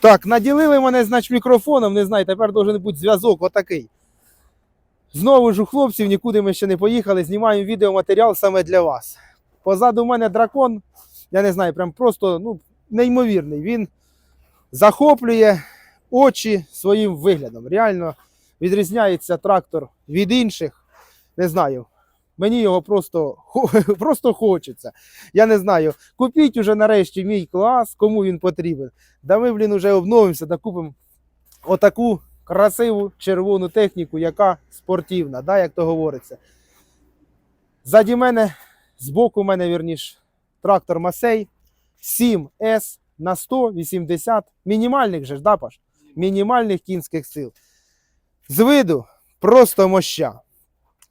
Так, наділили мене, значить, мікрофоном, не знаю, тепер должен бути зв'язок отакий. Знову ж у хлопців, нікуди ми ще не поїхали, знімаємо відеоматеріал саме для вас. Позаду мене дракон, я не знаю, прям просто ну, неймовірний. Він захоплює очі своїм виглядом. Реально відрізняється трактор від інших. Не знаю. Мені його просто, просто хочеться. Я не знаю. Купіть уже нарешті мій клас, кому він потрібен. Да ми, блін, уже обновимося та купимо отаку красиву червону техніку, яка спортивна, да, як то говориться. Ззаді мене, збоку мене, вірніш, трактор Масей 7С на 180 мінімальних же ж, да, Паш? Мінімальних кінських сил. З виду просто моща.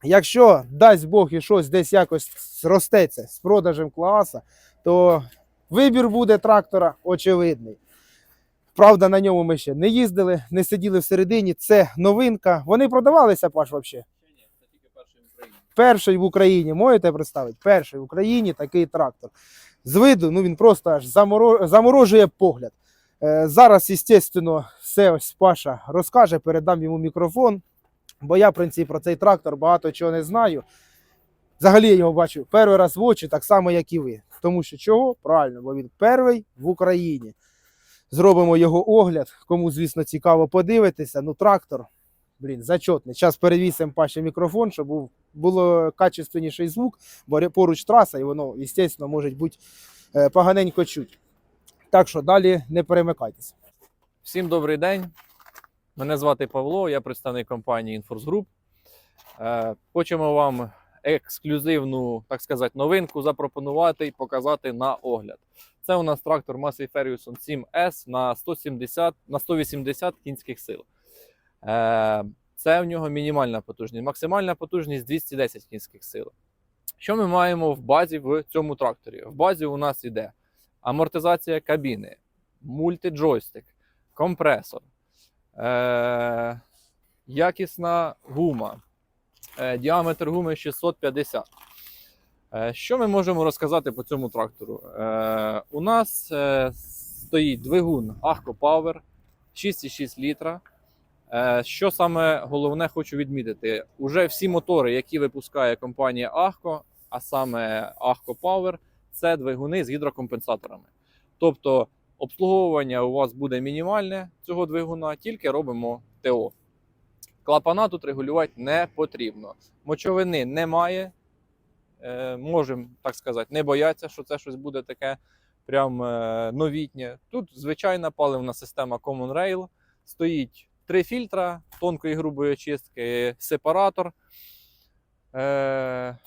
Якщо дасть Бог і щось десь якось зростеться з продажем класа, то вибір буде трактора очевидний. Правда, на ньому ми ще не їздили, не сиділи всередині. Це новинка. Вони продавалися, Паш, взагалі? Це тільки перший в Україні. Перший в Україні, можете представити? Перший в Україні такий трактор. З виду, ну він просто аж заморожує погляд. Е, зараз, звісно, все ось Паша розкаже, передам йому мікрофон, бо я, в принципі, про цей трактор багато чого не знаю. Взагалі я його бачу перший раз в очі, так само, як і ви. Тому що чого? Правильно, бо він перший в Україні. Зробимо його огляд. Кому, звісно, цікаво подивитися. Ну, трактор, блін, зачетний. Зараз перевісимо Паші мікрофон, щоб був було качественніший звук, бо поруч траса, і воно, звісно, може бути е, поганенько чуть. Так що далі не перемикайтеся. Всім добрий день. Мене звати Павло, я представник компанії Inforce Group. Е, Хочемо вам ексклюзивну, так сказати, новинку запропонувати і показати на огляд. Це у нас трактор Massey Ferguson 7S на 170 на 180 кінських сил. Е, Це в нього мінімальна потужність, максимальна потужність 210 кінських сил. Що ми маємо в базі в цьому тракторі? В базі у нас іде амортизація кабіни, мультиджойстик, компресор, е- якісна гума, е- діаметр гуми 650. Е, Що ми можемо розказати по цьому трактору? Е, у нас е, стоїть двигун Ahco Power 6,6 літра. Е, що саме головне хочу відмітити? Уже всі мотори, які випускає компанія Ahco, а саме Ahco Power, це двигуни з гідрокомпенсаторами. Тобто обслуговування у вас буде мінімальне цього двигуна, тільки робимо ТО. Клапана тут регулювати не потрібно. Мочовини немає. Е, можемо так сказати, не бояться, що це щось буде таке прям е, новітнє. Тут звичайна паливна система Common Rail. Стоїть три фільтра тонкої грубої очистки, сепаратор. Е,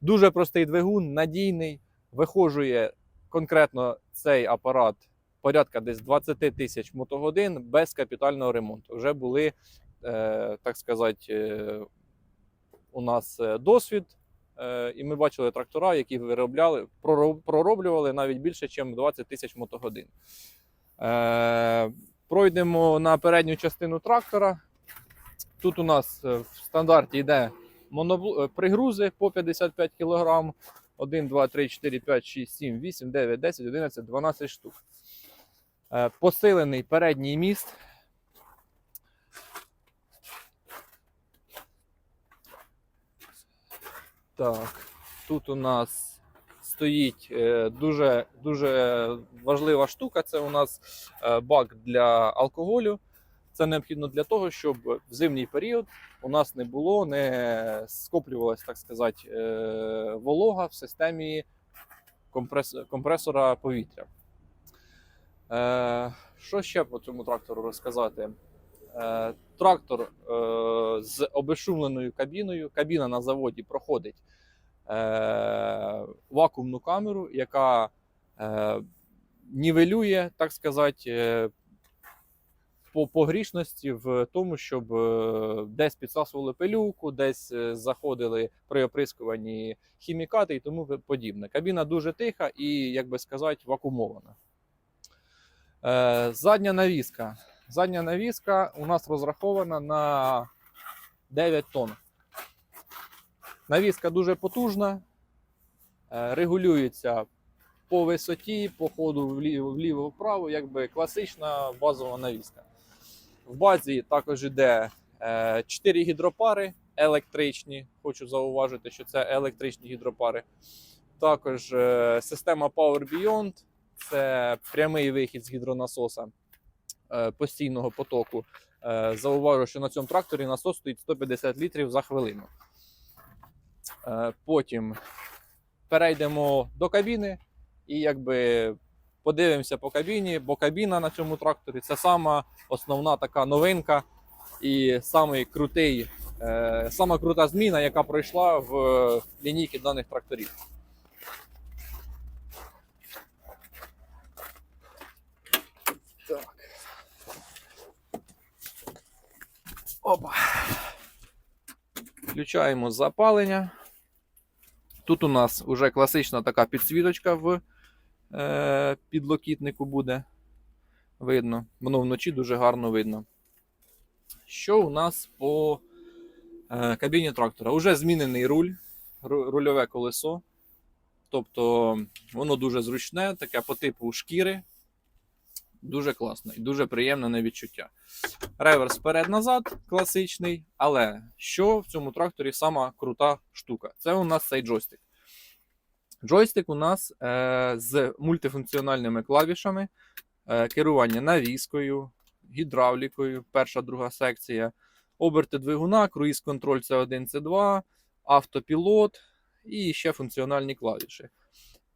дуже простий двигун, надійний. Вихожує конкретно цей апарат порядка десь 20 тисяч мотогодин без капітального ремонту. Вже були, е, так сказати, е, у нас е, досвід, і ми бачили трактора, які виробляли, пророблювали навіть більше, ніж 20 тисяч мотогодин. Пройдемо на передню частину трактора. Тут у нас в стандарті йде монобл... пригрузи по 55 кг. 1, 2, 3, 4, 5, 6, 7, 8, 9, 10, 11, 12 штук. Е, Посилений передній міст. Так, тут у нас стоїть е, дуже, дуже важлива штука. Це у нас е, бак для алкоголю. Це необхідно для того, щоб в зимній період у нас не було, не скоплювалась, так сказати, волога в системі компресора повітря. Е, Що ще по цьому трактору розказати? Е, Трактор е, з обезшумленою кабіною. Кабіна на заводі проходить вакуумну камеру, яка нівелює, так сказати, по погрішності в тому, щоб десь підсасували пилюку, десь заходили при оприскуванні хімікати і тому подібне. Кабіна дуже тиха і, як би сказати, вакуумована. Е, Задня навіска. Задня навіска у нас розрахована на 9 тонн. Навіска дуже потужна, е, регулюється по висоті, по ходу вліво, вліво вправо, якби класична базова навіска. В базі також йде 4 гідропари електричні. Хочу зауважити, що це електричні гідропари. Також е, система Power Beyond це прямий вихід з гідронасоса е, постійного потоку. Е, Зауважу, що на цьому тракторі насос стоїть 150 літрів за хвилину. Е, Потім перейдемо до кабіни і якби подивимося по кабіні, бо кабіна на цьому тракторі це сама основна така новинка і самий крутий, сама крута зміна, яка пройшла в лінійці даних тракторів. Опа. Включаємо запалення. Тут у нас вже класична така підсвіточка в е, підлокітнику буде видно. Воно вночі дуже гарно видно. Що у нас по е, кабіні трактора? Уже змінений руль, ру- рульове колесо. Тобто воно дуже зручне, таке по типу шкіри. Дуже класно і дуже приємне на відчуття. Реверс вперед-назад, класичний. Але що в цьому тракторі сама крута штука? Це у нас цей джойстик. Джойстик у нас е, з мультифункціональними клавішами, е, керування навіскою, гідравлікою, перша, друга секція, оберти двигуна, круїз-контроль C1, C2, автопілот і ще функціональні клавіші.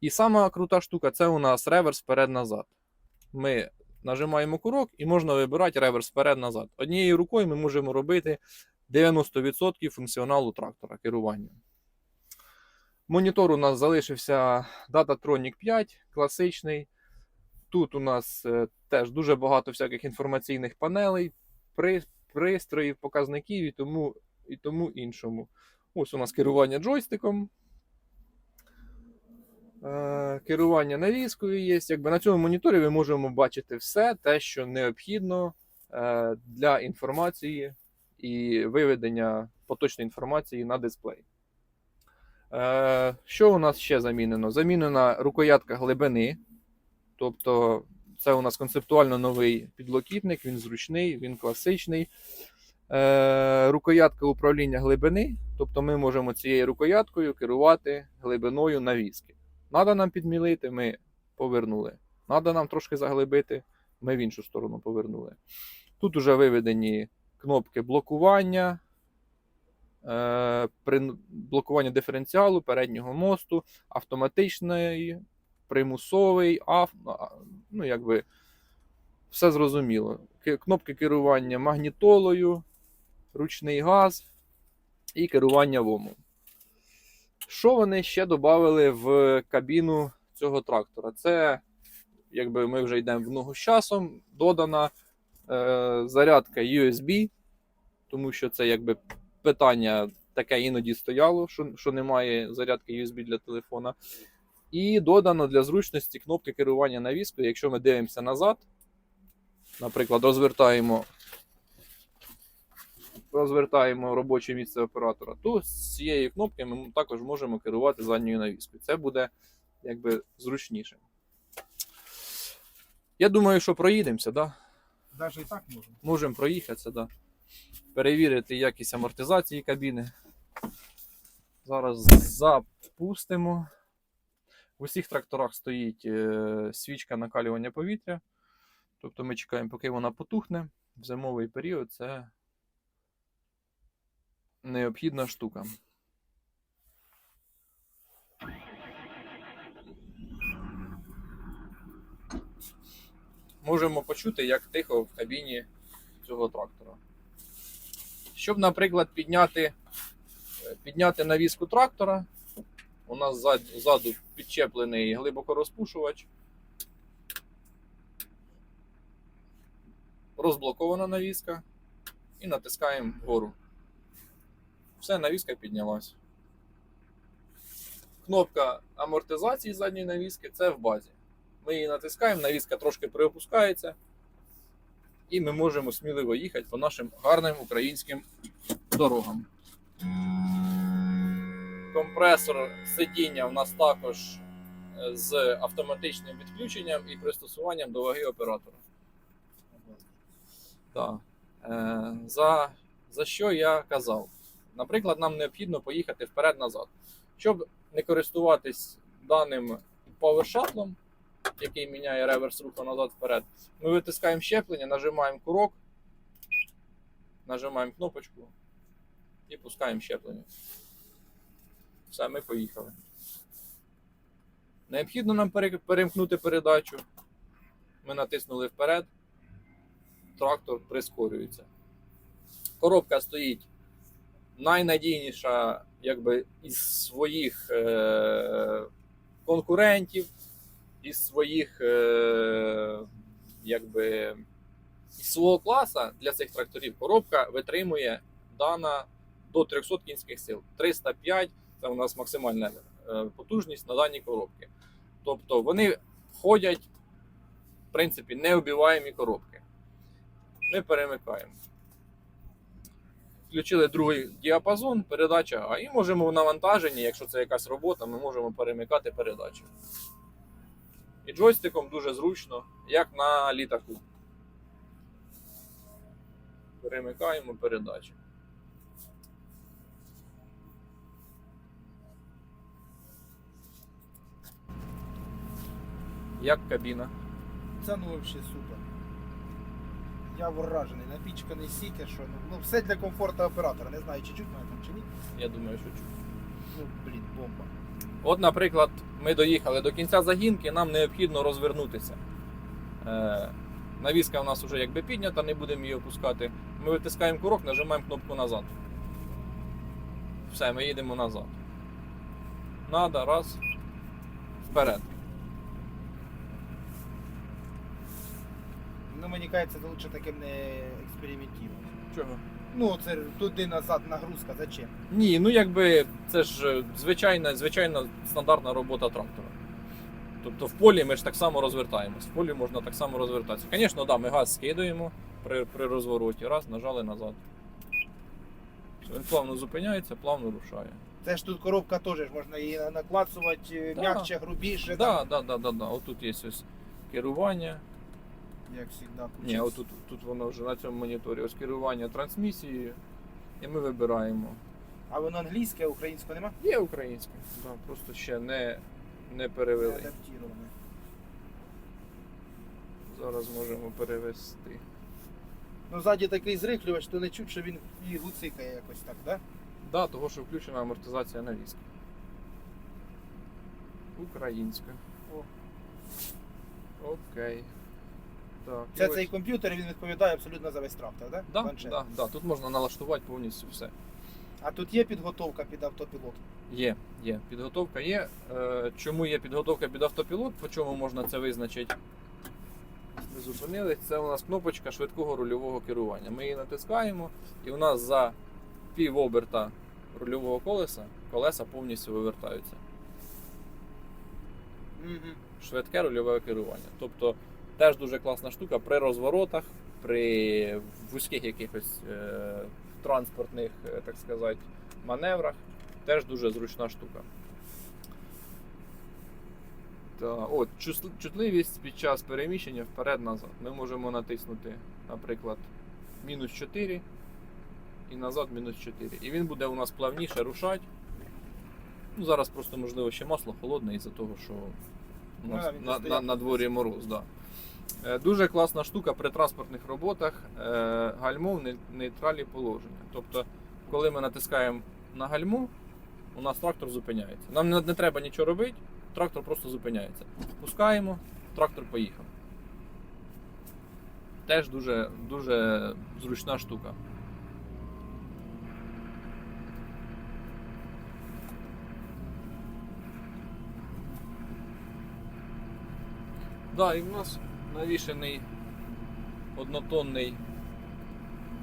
І сама крута штука це у нас реверс вперед-назад. Ми нажимаємо курок і можна вибирати реверс вперед-назад. Однією рукою ми можемо робити 90% функціоналу трактора керування. Монітор у нас залишився Datatronic 5, класичний. Тут у нас е, теж дуже багато всяких інформаційних панелей, при, пристроїв, показників і тому, і тому іншому. Ось у нас керування джойстиком. Е, керування навіскою є. Якби на цьому моніторі ми можемо бачити все те, що необхідно е, для інформації і виведення поточної інформації на дисплей. Е, Що у нас ще замінено? Замінена рукоятка глибини. Тобто, це у нас концептуально новий підлокітник, він зручний, він класичний. Рукоятка управління глибини. Тобто ми можемо цією рукояткою керувати глибиною навіски. Надо нам підмілити, ми повернули. Надо нам трошки заглибити, ми в іншу сторону повернули. Тут вже виведені кнопки блокування, е, при блокування диференціалу, переднього мосту, автоматичний, примусовий, ав, ну, якби все зрозуміло. Кнопки керування магнітолою, ручний газ і керування вомом. Що вони ще додали в кабіну цього трактора? Це, якби ми вже йдемо в ногу з часом, додана е, зарядка USB, тому що це якби питання таке іноді стояло, що, що немає зарядки USB для телефона. І додано для зручності кнопки керування навіскою. Якщо ми дивимося назад, наприклад, розвертаємо розвертаємо робоче місце оператора, то з цієї кнопки ми також можемо керувати задньою навіскою. Це буде якби зручніше. Я думаю, що проїдемося, да? Навіть і так можна. можемо проїхатися, да. перевірити якість амортизації кабіни. Зараз запустимо. В усіх тракторах стоїть е, свічка накалювання повітря. Тобто ми чекаємо, поки вона потухне. В зимовий період це необхідна штука. Можемо почути, як тихо в кабіні цього трактора. Щоб, наприклад, підняти, е, підняти навіску трактора, у нас ззаду, підчеплений глибокорозпушувач. Розблокована навіска і натискаємо вгору. Все, навіска піднялась. Кнопка амортизації задньої навіски це в базі. Ми її натискаємо, навіска трошки приопускається, і ми можемо сміливо їхати по нашим гарним українським дорогам. Компресор сидіння у нас також е, з автоматичним відключенням і пристосуванням до ваги оператора. Так. Е, за, за що я казав? Наприклад, нам необхідно поїхати вперед-назад. Щоб не користуватись даним PowerShuttle, який міняє реверс руху назад-вперед, ми витискаємо щеплення, нажимаємо курок, нажимаємо кнопочку і пускаємо щеплення. Все, ми поїхали. Необхідно нам перемкнути передачу. Ми натиснули вперед. Трактор прискорюється. Коробка стоїть найнадійніша, якби із своїх е- конкурентів, із своїх, е- якби, із свого класу для цих тракторів коробка витримує дана до 300 кінських сил. 305 це у нас максимальна е, потужність на даній коробці. Тобто вони ходять, в принципі, неубиваємі коробки. Ми перемикаємо. Включили другий діапазон, передача А. І можемо в навантаженні, якщо це якась робота, ми можемо перемикати передачі. І джойстиком дуже зручно, як на літаку. Перемикаємо передачі. Як кабіна? Це ну взагалі супер. Я вражений, напічканий сіки, що ну, ну все для комфорту оператора. Не знаю, чи чуть мене там чи ні. Я думаю, що чуть. Ну, блін, бомба. От, наприклад, ми доїхали до кінця загінки, нам необхідно розвернутися. Е, навіска у нас вже якби піднята, не будемо її опускати. Ми витискаємо курок, нажимаємо кнопку назад. Все, ми їдемо назад. Надо, раз. Вперед. Ну мені кажеться, це лучше таким не експериментувати. Чого? Ну, це туди назад нагрузка, зачем? Ні, ну якби це ж е, звичайна, звичайна стандартна робота трактора. Тобто в полі ми ж так само розвертаємось. В полі можна так само розвертатися. Звісно, да, ми газ скидуємо при, при розвороті. Раз, нажали назад. Все, Він плавно зупиняється, плавно рушає. Це ж тут коробка теж можна її наклацувати Да. м'якче, грубіше. Так, да, да, да, да. Отут є ось керування. Як завжди. Ні, отут тут воно вже на цьому моніторі. Ось керування трансмісією. І ми вибираємо. А воно англійське, а українське нема? Є українське, да, просто ще не, не перевели. адаптироване. Зараз можемо перевести. Ну, ззаді такий зрихлювач, то не чуть, що він і гуцикає якось так, да? Да, того, що включена амортизація на віск. Українська. О. Окей. Так. і Це ось- цей комп'ютер, він відповідає абсолютно за весь трактор, да? Да, да, да. Тут можна налаштувати повністю все. А тут є підготовка під автопілот. Є, є. Підготовка є. Е, чому є підготовка під автопілот? По чому можна це визначити? Ми зупинились. Це у нас кнопочка швидкого рульового керування. Ми її натискаємо, і у нас за пів оберта рульового колеса колеса повністю вивертаються. Угу. Швидке рульове керування. Тобто теж дуже класна штука при розворотах, при вузьких якихось е, транспортних, е, так сказати, маневрах. Теж дуже зручна штука. Та, от, чутливість під час переміщення вперед-назад. Ми можемо натиснути, наприклад, мінус 4 і назад мінус 4. І він буде у нас плавніше рушати. Ну, зараз просто, можливо, ще масло холодне із-за того, що у нас він на, на, на дворі мороз. Да. Е, Дуже класна штука при транспортних роботах е, гальмо в не- нейтралі положення. Тобто, коли ми натискаємо на гальмо, у нас трактор зупиняється. Нам не треба нічого робити, трактор просто зупиняється. Пускаємо, трактор поїхав. Теж дуже, дуже зручна штука. Да, і в нас навішений однотонний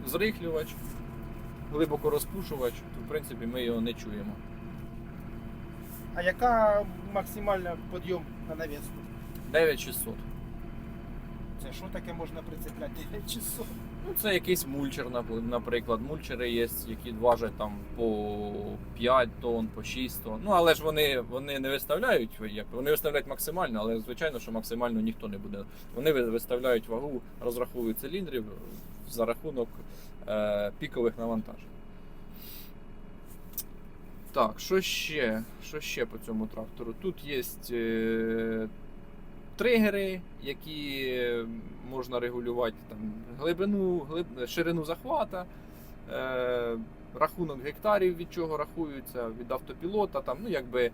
зрихлювач, глибоко розпушувач, то в принципі ми його не чуємо. А яка максимальна підйом на навіску? 9600. Це що таке можна прицепляти? 9600? Ну, це якийсь мульчер, наприклад. Мульчери є, які важать там по 5 тонн, по 6 тонн. Ну, але ж вони, вони не виставляють, вони виставляють максимально, але звичайно, що максимально ніхто не буде. Вони виставляють вагу, розраховують циліндрів за рахунок е, пікових навантажень. Так, що ще? Що ще по цьому трактору? Тут є е, тригери, які можна регулювати там, глибину, глиб... ширину захвата, е, рахунок гектарів, від чого рахуються, від автопілота. Там, ну, якби,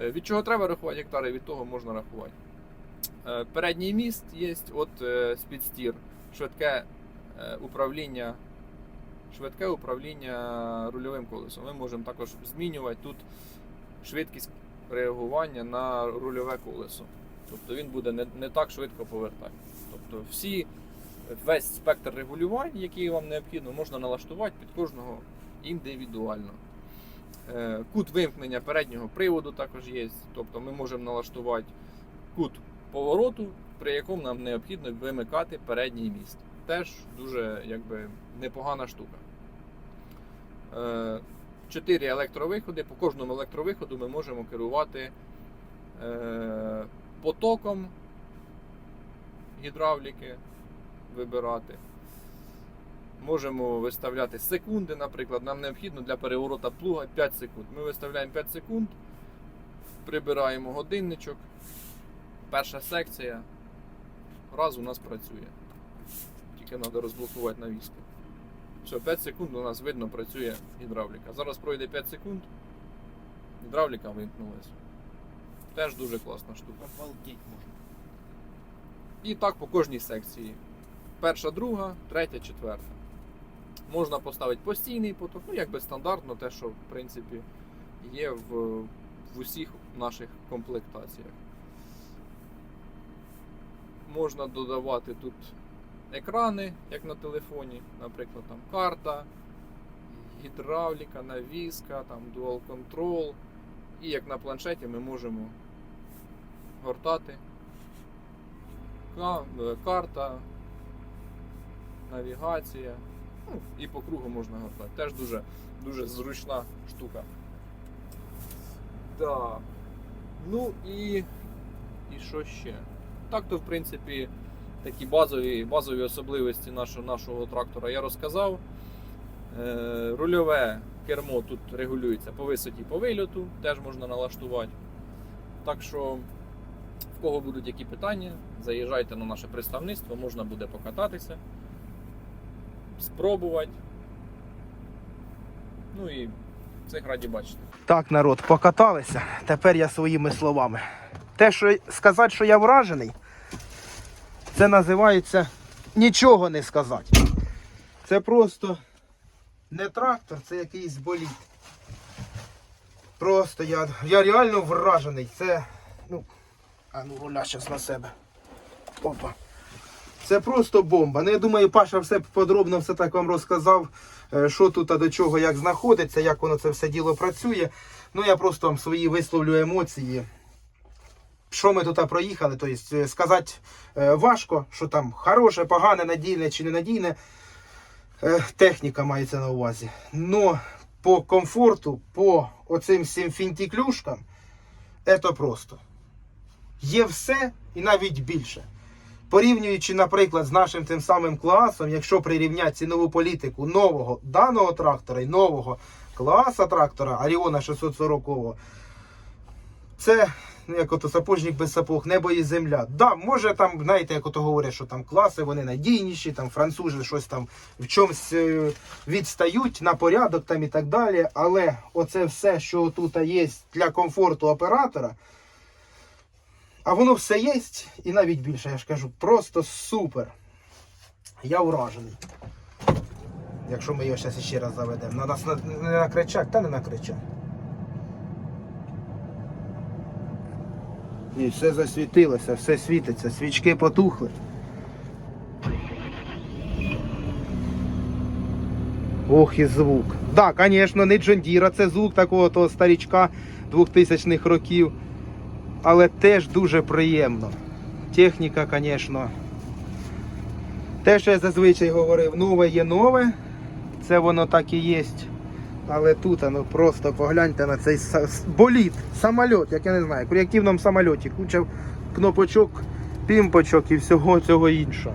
е, від чого треба рахувати гектари, від того можна рахувати. Е, передній міст є, от е, спідстір, швидке е, управління. Швидке управління рульовим колесом. Ми можемо також змінювати тут швидкість реагування на рульове колесо. Тобто він буде не, не так швидко повертати. Тобто всі, весь спектр регулювань, який вам необхідно, можна налаштувати під кожного індивідуально. Е, Кут вимкнення переднього приводу також є. Тобто ми можемо налаштувати кут повороту, при якому нам необхідно вимикати передній міст. Теж дуже якби, непогана штука. Е, Чотири електровиходи. По кожному електровиходу ми можемо керувати е, потоком гідравліки, вибирати. Можемо виставляти секунди, наприклад, нам необхідно для переворота плуга 5 секунд. Ми виставляємо 5 секунд, прибираємо годинничок. Перша секція. Раз у нас працює. Тільки треба розблокувати навіски. Все, 5 секунд у нас видно працює гідравліка. Зараз пройде 5 секунд. Гідравліка вимкнулась. Теж дуже класна штука. Обалдеть можна. І так по кожній секції. Перша, друга, третя, четверта. Можна поставити постійний поток, ну якби стандартно, те, що в принципі є в, в усіх наших комплектаціях. Можна додавати тут екрани, як на телефоні, наприклад, там карта, гідравліка, навіска, там Dual Control. І як на планшеті ми можемо гортати е, карта, навігація. Ну, і по кругу можна гортати. Теж дуже, дуже зручна штука. Так. Ну і. І що ще? Так то, в принципі, такі базові, базові особливості нашого, нашого трактора я розказав. Е, рульове кермо тут регулюється по висоті по вильоту, теж можна налаштувати. Так що в кого будуть які питання, заїжджайте на наше представництво, можна буде покататися, спробувати. Ну і всіх раді бачити. Так, народ, покаталися. Тепер я своїми словами. Те, що сказати, що я вражений, це називається нічого не сказати. Це просто не трактор, це якийсь боліт. Просто я, я реально вражений. Це. Ну, а ну руля зараз на себе. Опа. Це просто бомба. Ну, я думаю, Паша все подробно все так вам розказав, е, що тут, а до чого, як знаходиться, як воно це все діло працює. Ну, я просто вам свої висловлю емоції. Що ми тут проїхали, тобто сказати е, важко, що там хороше, погане, надійне чи ненадійне. Техніка мається на увазі. Но по комфорту, по оцим всім фінтіклюшкам, це просто. Є все і навіть більше. Порівнюючи, наприклад, з нашим тим самим класом, якщо прирівняти цінову політику нового даного трактора і нового класа трактора Аріона 640, це ну, як ото сапожник без сапог, небо і земля. Да, може там, знаєте, як ото говорять, що там класи вони надійніші, там французи щось там в чомусь е, відстають на порядок там і так далі. Але оце все, що тут є для комфорту оператора. А воно все є, і навіть більше, я ж кажу, просто супер. Я вражений. Якщо ми його зараз ще раз заведемо. На нас на- не накричать, та не накричать. І все засвітилося, все світиться, свічки потухли. Ох і звук. Так, да, звісно, не Джондіра, це звук такого того старічка 2000-х років. Але теж дуже приємно. Техніка, звісно, Те, що я зазвичай говорив, нове є нове. Це воно так і є. Але тут ну, просто погляньте на цей боліт, самоліт, як я не знаю, в реактивному самольоті. Куча кнопочок, пімпочок і всього цього іншого.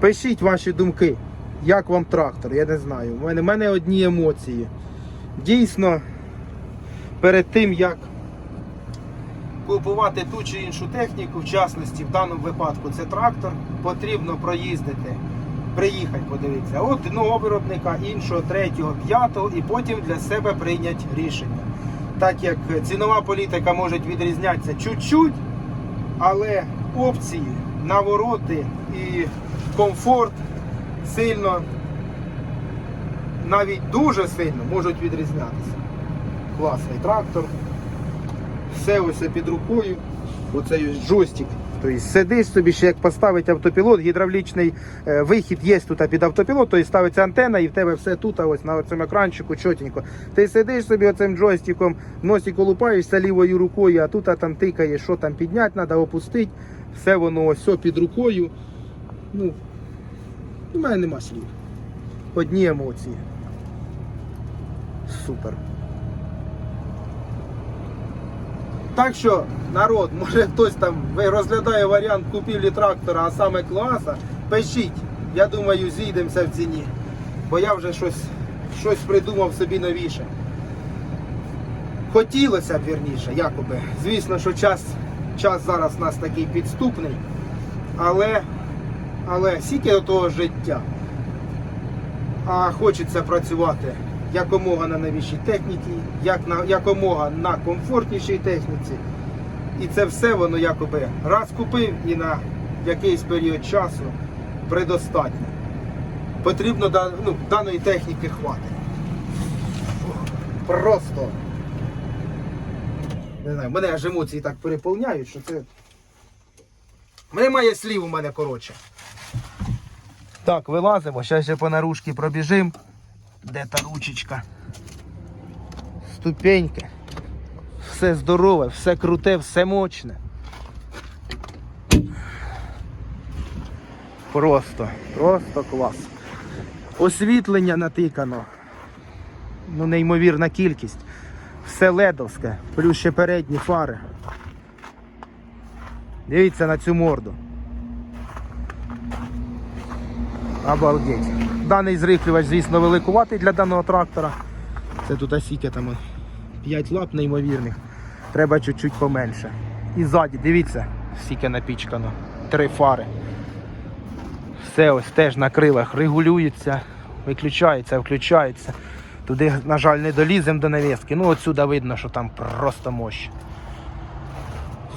Пишіть ваші думки, як вам трактор, я не знаю. У мене, в мене одні емоції. Дійсно, перед тим як купувати ту чи іншу техніку, в частності в даному випадку це трактор, потрібно проїздити, приїхати, подивитися. Одного виробника, іншого, третього, п'ятого, і потім для себе прийняти рішення. Так як цінова політика може відрізнятися чуть-чуть, але опції, навороти і комфорт сильно, навіть дуже сильно можуть відрізнятися. Класний трактор. Все ось під рукою. Ось джойстик. Тобто сидиш собі, ще як поставить автопілот, гідравлічний е, вихід є тут під автопілот, тобто ставиться антенна і в тебе все тут, ось на цьому екранчику чотенько. Ти сидиш собі оцим джойстиком, носик лупаєшся лівою рукою, а тут а там тикає, що там підняти, треба опустити. Все воно ось під рукою. Ну, у мене нема слів. Одні емоції. Супер. Так що, народ, може хтось там розглядає варіант купівлі трактора, а саме класа, пишіть. Я думаю, зійдемося в ціні. Бо я вже щось, щось придумав собі новіше. Хотілося б вірніше, якоби. Звісно, що час, час зараз у нас такий підступний. Але, але скільки до того життя. А хочеться працювати якомога на новішій техніці, як на, якомога на комфортнішій техніці. І це все воно якоби раз купив і на якийсь період часу предостатньо. Потрібно ну, даної техніки хватить. Просто. Не знаю, мене аж емоції так переповняють, що це. Немає слів у мене коротше. Так, вилазимо, зараз ще по наружці пробіжимо. Де та ручечка? Ступеньки. Все здорове, все круте, все мощне. Просто, просто клас. Освітлення натикано. Ну, неймовірна кількість. Все ледовське, плюс ще передні фари. Дивіться на цю морду. Обалдеть. Даний зрихлювач, звісно, великуватий для даного трактора. Це тут осіки там 5 лап неймовірних. Треба чуть-чуть поменше. І ззаді, дивіться, скільки напічкано. Три фари. Все ось теж на крилах регулюється, виключається, включається. Туди, на жаль, не доліземо до навіски. Ну отсюди видно, що там просто мощ.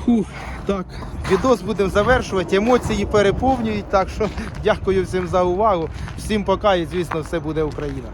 Фух, так, відос будемо завершувати, емоції переповнюють, так що дякую всім за увагу. Всім пока і звісно все буде Україна.